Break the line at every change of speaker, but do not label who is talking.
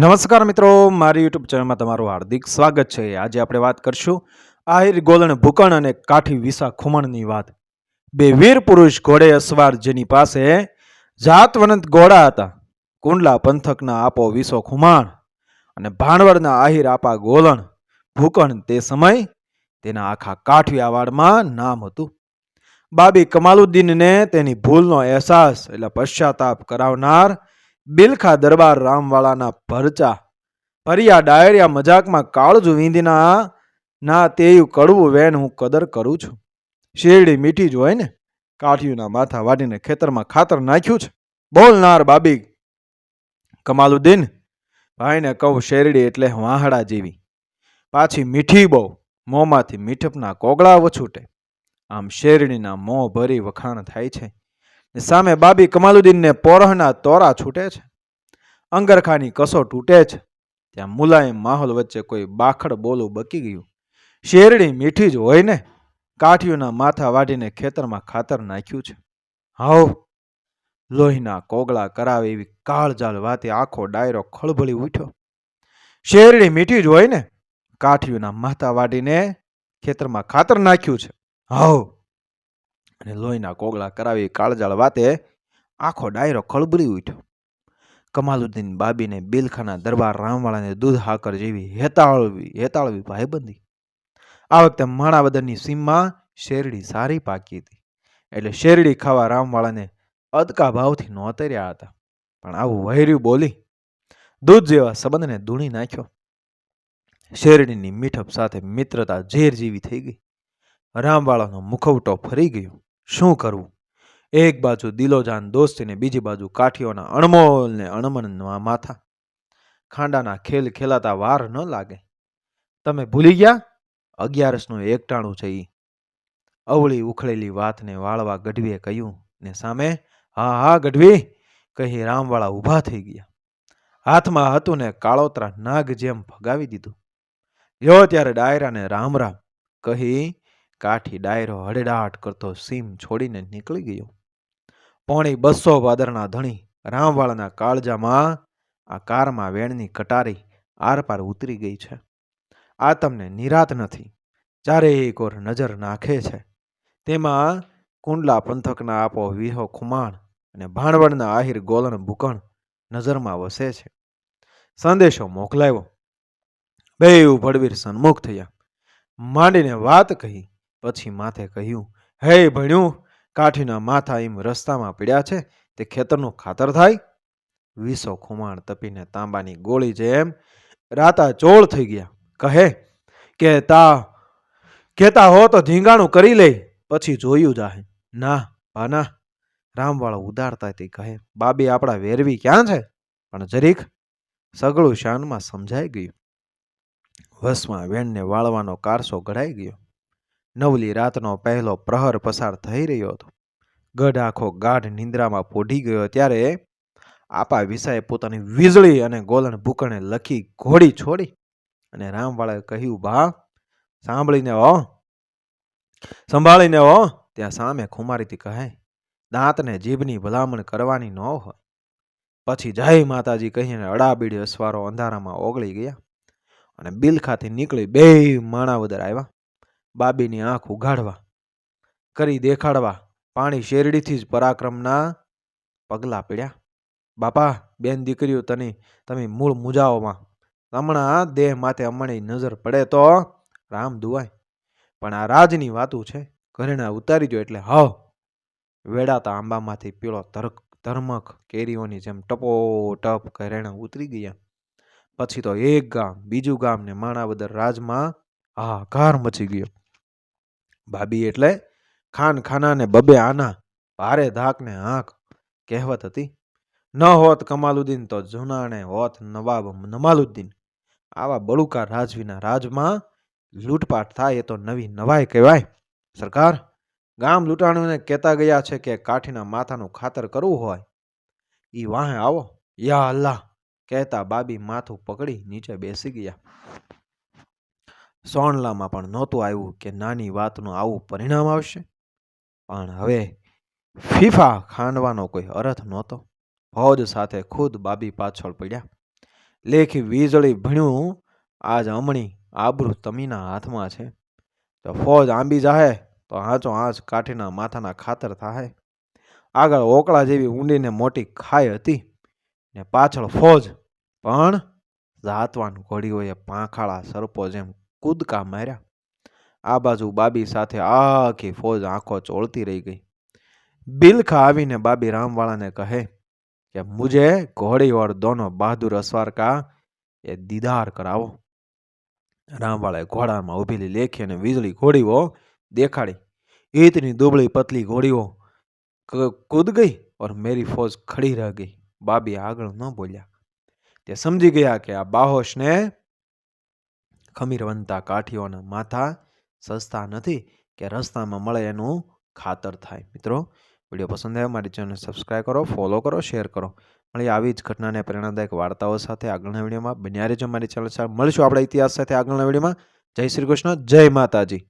નમસ્કાર મિત્રો, મારી યુટ્યુબ ચેનલમાં તમારું હાર્દિક સ્વાગત છે. આજે આપણે વાત કરશું આહિર ગોલણ ભૂકણ અને કાઠી વિસા ખુમણની વાત. બે વીર પુરુષ ઘોડે અસવાર જેની પાસે જાતવનંત ઘોડા હતા. કુંડલા પંથકના આપો વિસો ખુમાણ અને ભાણવડના આહિર આપા ગોલણ. ભૂકણ તે સમય તેના આખા કાઠિયાવાડમાં નામ હતું. બાબી કમાલુદ્દીનને તેની ભૂલનો અહેસાસ એટલે પશ્ચાતાપ કરાવનાર બિલખા દરબાર રામવાળાના ભરચા ફરિયા ડાયરિયા મજાકમાં કાળજુ વીંધીના, ના, તેયું કડવું વેન હું કદર કરું છું. શેરડી મીઠી જ હોય ને, કાઠિયુંના માથા વાટીને ખેતરમાં ખાતર નાખ્યું છે. બોલનાર બાબી કમાલુદ્દીન, ભાઈને કહું શેરડી એટલે વાહડા જેવી. પાછી મીઠી બહુ, મોંમાંથી મીઠપના કોગળા વછૂટે. આમ શેરડીના મોં ભરી વખાણ થાય છે. સામે બાબી કમાલુદ્દીનને પોરહના તોરા છૂટે છે. અંગરખાની કસો તૂટે છે. ત્યાં મુલાયમ માહોલ વચ્ચે કોઈ બાખડ બોલું બકી ગયું. શેરડી મીઠી જ હોય ને, કાઠિયુના માથા વાઢીને ખેતરમાં ખાતર નાખ્યું છે. હાવ લોહીના કોગળા કરાવે એવી કાળજાળ વાતે આખો ડાયરો ખળભળી ઉઠ્યો. શેરડી મીઠી જ હોય ને, કાઠિયુના માથા વાઢીને ખેતરમાં ખાતર નાખ્યું છે. હાવ અને લોહીના કોગળા કરાવી કાળજાળ વાતે આખો ડાયરો ખળભળી ઉઠ્યો. કમાલુદ્દીન બાબીને બિલખાના દરબાર રામવાળાને દૂધ હાકર જેવી હેતાળવી હેતાળવી ભાઈબંધી આ વખતે માણાવદરની સીમમાં શેરડી સારી પાકી હતી. એટલે શેરડી ખાવા રામવાળાને અદકા ભાવથી નોતર્યા હતા. પણ આવું વહેર્યું બોલી દૂધ જેવા સંબંધને ધૂણી નાખ્યો. શેરડીની મીઠપ સાથે મિત્રતા ઝેર જેવી થઈ ગઈ. રામવાળાનો મુખવટો ફરી ગયો. શું કરવું? એક બાજુ દિલોજાન દોસ્તીને, બીજી બાજુ કાઠીઓના અણમોલ ને અણમનના માથા. ખાંડાના ખેલ ખેલાતા વાર ન લાગે. તમે ભૂલી ગયા? અગિયારસનું એકટાણું છે ઈ. અવળી ઉખળેલી વાતને વાળવા ગઢવીએ કહ્યું ને સામે, હા હા, ગઢવી, કહી રામવાળા ઊભા થઈ ગયા. હાથમાં હતું ને કાળોતરા નાગ જેમ ભગાવી દીધું. લ્યો ત્યારે ડાયરાને રામ રામ, કહી કાઠી ડાયરો હડેડાટ કરતો સીમ છોડીને નીકળી ગયો. પોણી બસો ભાદરના ધણી રામવાળાના કાળજામાં આ કારમાં વેણની કટારી આરપાર ઉતરી ગઈ છે. આ તમને નિરાત નથી. ચારેક ઓર નજર નાખે છે. તેમાં કુંડલા પંથકના આપો વિહો ખુમાણ અને ભાણવડના આહિર ગોલણ ભૂકણ નજરમાં વસે છે. સંદેશો મોકલાવ્યો બે ભડવીર સન્મુખ થયા. માંડીને વાત કહી, પછી માથે કહ્યું, હે ભણ્યું કાઠીના માથા એમ રસ્તામાં પીડ્યા છે, તે ખેતરનું ખાતર થાય? વિસો ખુમાણ તપીને તાંબાની ગોળી જેમ રાતા ચોળ થઈ ગયા. કહે, કે તા કહેતા હો તો ધીંગાણું કરી લે, પછી જોયું જાહે. ના ભાના રામવાળો ઉદારતા તે કહે, બાબી આપણા વેરવી ક્યાં છે? પણ જરીક સગળું શાનમાં સમજાઈ ગયું. વસમાં વેણને વાળવાનો કારસો ઘડાઈ ગયો. નવલી રાતનો પહેલો પ્રહર પસાર થઈ રહ્યો હતો. ગઢ આખો ગાઢ નિંદ્રામાં પોઢી ગયો ત્યારે આપા વિસાએ પોતાની વીજળી અને ગોલણ ભૂકણે લખી ઘોડી છોડી અને રામવાળાએ કહ્યું, બા, સાંભળીને હો સંભાળીને હો ત્યાં સામે ખુમારીથી કહે, દાંતને જીભની ભલામણ કરવાની ન હોય. પછી જય માતાજી કહીને અડાબીડી અસવારો અંધારામાં ઓગળી ગયા અને બિલખાથી નીકળી બે માણાવદર આવ્યા. બાબીની આંખ ઉઘાડવા, કરી દેખાડવા, પાણી શેરડીથી જ પરાક્રમના પગલાં પીડ્યા. બાપા, બેન દીકરીઓ, તને, તમે મૂળ મુજાઓમાં. હમણાં દેહ માથે અમણી નજર પડે તો રામ દુવાય પણ આ રાજની વાતું છે. ઘરેણા ઉતારી દો એટલે હવ. વેડાતા આંબામાંથી પીળો ધરક ધર્મક કેરીઓની જેમ ટપો ટપ ઘરેણા ઉતરી ગયા. પછી તો એક ગામ, બીજું ગામ ને માણાવદર રાજમાં હાહાકાર મચી ગયો. ભાભી એટલે ખાન ખાના ને બબે આના, ભારે ધાક ને આંખ કહેવત હતી. ન હોત કમાલુદ્દીન તો જુનાણે હોત નવાબ નમાલુદ્દીન. આવા બળુકા રાજવીના રાજમાં લૂંટપાટ થાય એ તો નવી નવાઈ કહેવાય. સરકાર, ગામ લૂંટાણીઓને કહેતા ગયા છે કે કાઠીના માથાનું ખાતર કરવું હોય. ઈ વાહે આવો. યા અલ્લાહ, કહેતા બાબી માથું પકડી નીચે બેસી ગયા. સોણલામાં પણ નહોતું આવ્યું કે નાની વાતનું આવું પરિણામ આવશે. પણ હવે ફીફા ખાંડવાનો કોઈ અર્થ નહોતો. ફૌજ સાથે ખુદ બાબી પાછળ પડ્યા. લેખી વીજળી ભણ્યું આજ હમણી આબરૂ તમીના હાથમાં છે. તો ફોજ આંબી જાહે તો આંચો આંચ કાઠીના માથાના ખાતર થાહે. આગળ ઓકળા જેવી ઊંડીને મોટી ખાઈ હતી ને પાછળ ફોજ. પણ જાતવાન ઘોડીઓએ પાંખાળા સરપો જેમ કૂદકા માર્યા આ બાજુ બાબી સાથે આખી ફોજ આંખો ચોળતી રહી ગઈ બિલખા આવીને બાબી રામવાળાને કહે કે મુજે ઘોડી ઓર દોનો બહાદુર અસવાર કા એ દીદાર કરાવો રામવાળાએ ઘોડામાં ઉભેલી લેખી અને વીજળી ઘોડીઓ દેખાડી ઈતની દુબળી પતલી ઘોડીઓ કૂદ ગઈ ઓર મેરી ફોજ ખડી રહ ગઈ બાબી આગળ ન બોલ્યા તે સમજી ગયા કે આ બાહોશને ખમીરવંતા કાઠીઓના માથા સસ્તા નથી કે રસ્તામાં મળે એનું ખાતર થાય. મિત્રો, વીડિયો પસંદ આવ્યો મારી ચેનલ સબસ્ક્રાઈબ કરો ફોલો કરો શેર કરો. મળી આવી જ ઘટનાને પ્રેરણાદાયક વાર્તાઓ સાથે આગળના વિડીયોમાં. બન્યા રહેજો મારી ચેનલ મળીશું આપણા ઇતિહાસ સાથે આગળના વિડીયોમાં. જય શ્રી કૃષ્ણ, જય માતાજી.